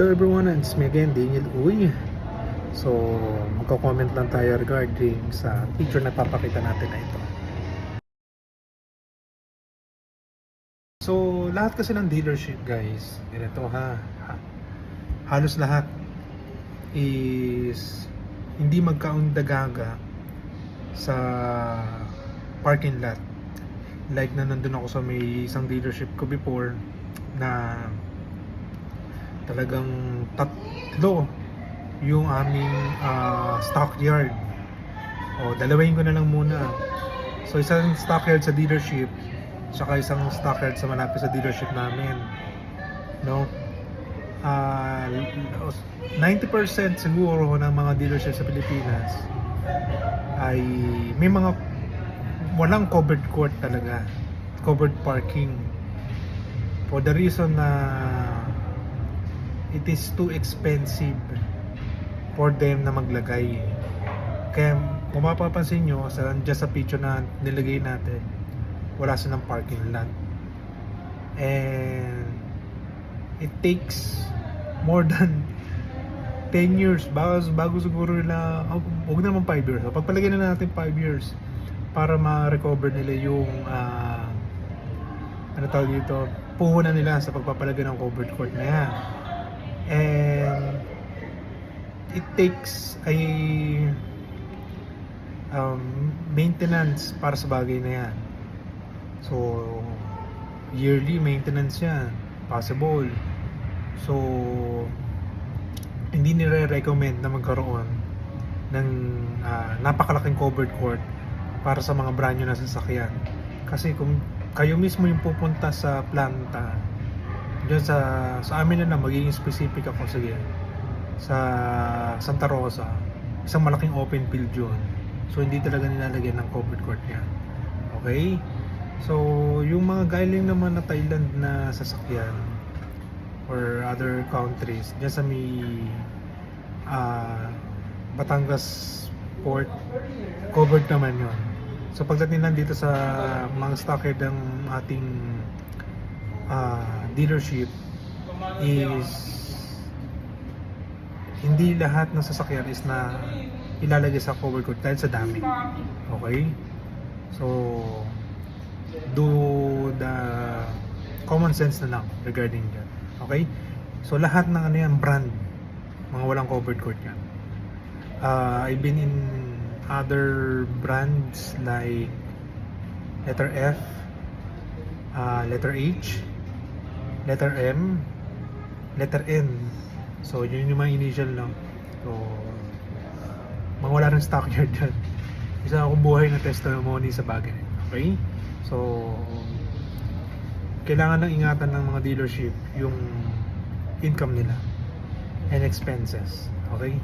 Hello everyone, it's me again, Daniel Uy. So, magko-comment lang tayo regarding sa picture na papakita natin na ito. So, lahat kasi ng dealership guys, ganito ha, ha- halos lahat is hindi magkaundagaga sa parking lot. Like na nandun ako sa may isang dealership ko before na talagang tatlo yung aming ah, stockyard. O, dalawain ko na lang muna. So, isang stockyard sa dealership, tsaka isang stockyard sa malapit sa dealership namin. No? Ah, 90% siguro ng mga dealership sa Pilipinas ay may mga walang covered court talaga. Covered parking. For the reason na it is too expensive for them na maglagay. Kaya kung mapapansin nyo, sa, dyan sa picture na nilagay natin, wala silang parking lot. And it takes more than 10 years bago, bago siguro nila oh, huwag naman 5 years pagpalagay na natin 5 years para ma-recover nila yung ah, ano tawag dito puhunan nila sa pagpapalagay ng covered court na yan and it takes a um, maintenance para sa bagay na yan. So yearly maintenance yan. Possible. So hindi nire-recommend na magkaroon ng ah, napakalaking covered court para sa mga brand new na sasakyan. Kasi kung kayo mismo yung pupunta sa planta dyan sa sa amin na lang magiging specific ako sige sa Santa Rosa isang malaking open field yun. So hindi talaga nilalagyan ng covered court yan. Okay? So yung mga galing naman na Thailand na sasakyan or other countries dyan sa may ah, Batangas port covered naman yon so pagdating lang dito sa mga stockhead ng ating ah, dealership is hindi lahat ng sasakyan is na ilalagay sa cover code dahil sa dami. Okay? So, do the common sense na lang regarding that. Okay? So, lahat ng ano yan, brand, mga walang covered court yan. Uh, I've been in other brands like letter F, uh, letter H, letter M, letter N. So, yun yung mga initial lang. So, mga wala ng stockyard yan. Isa akong buhay na testimony sa bagay. Okay? So, kailangan ng ingatan ng mga dealership yung income nila and expenses. Okay?